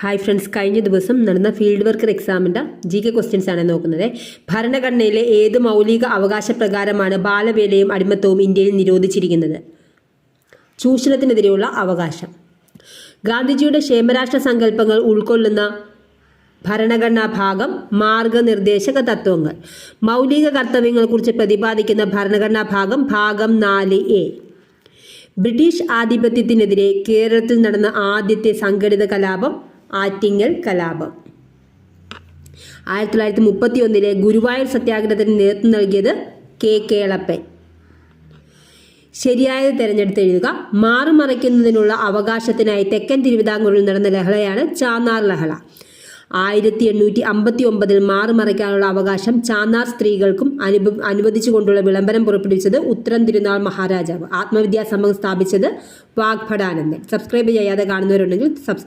Hi friends കഴിഞ്ഞ ദിവസം നടന്ന ഫീൽഡ് വർക്കർ എക്സാമിന്റെ ജി കെ ക്വസ്റ്റ്യൻസ് ആണ് നോക്കുന്നത്. ഭരണഘടനയിലെ ഏത് മൗലിക അവകാശ പ്രകാരമാണ് ബാലവേലയും അടിമത്തവും ഇന്ത്യയിൽ നിരോധിച്ചിരിക്കുന്നത്? ചൂഷണത്തിനെതിരെയുള്ള അവകാശം. ഗാന്ധിജിയുടെ ക്ഷേമരാഷ്ട്ര സങ്കല്പങ്ങൾ ഉൾക്കൊള്ളുന്ന ഭരണഘടനാ ഭാഗം മാർഗനിർദ്ദേശക തത്വങ്ങൾ. മൗലിക കർത്തവ്യങ്ങളെക്കുറിച്ച് പ്രതിപാദിക്കുന്ന ഭരണഘടനാ ഭാഗം ഭാഗം നാല് എ. ബ്രിട്ടീഷ് ആധിപത്യത്തിനെതിരെ കേരളത്തിൽ നടന്ന ആദ്യത്തെ സംഘടിത കലാപം ആറ്റിങ്ങൽ കലാപം. ആയിരത്തി തൊള്ളായിരത്തി മുപ്പത്തി ഒന്നിലെ ഗുരുവായൂർ സത്യാഗ്രഹത്തിന് നേതൃത്വം നൽകിയത് കെ. കേളപ്പൻ. ശരിയായത് തിരഞ്ഞെടുത്ത് എഴുതുക മാറുമറയ്ക്കുന്നതിനുള്ള അവകാശത്തിനായി തെക്കൻ തിരുവിതാംകൂറിൽ നടന്ന ലഹളയാണ് ചാന്നാർ ലഹള. ആയിരത്തി എണ്ണൂറ്റി അമ്പത്തി ഒമ്പതിൽ മാറുമറയ്ക്കാനുള്ള അവകാശം ചാന്നാർ സ്ത്രീകൾക്കും അനുഭ അനുവദിച്ചുകൊണ്ടുള്ള വിളംബരം പുറപ്പെടുവിച്ചത് ഉത്തരം തിരുനാൾ മഹാരാജാവ്. ആത്മവിദ്യാസംഘം സ്ഥാപിച്ചത് വാഗ്ഭടാനന്ദൻ. സബ്സ്ക്രൈബ് ചെയ്യാതെ കാണുന്നവരുണ്ടെങ്കിൽ സബ്സ്ക്രൈബ്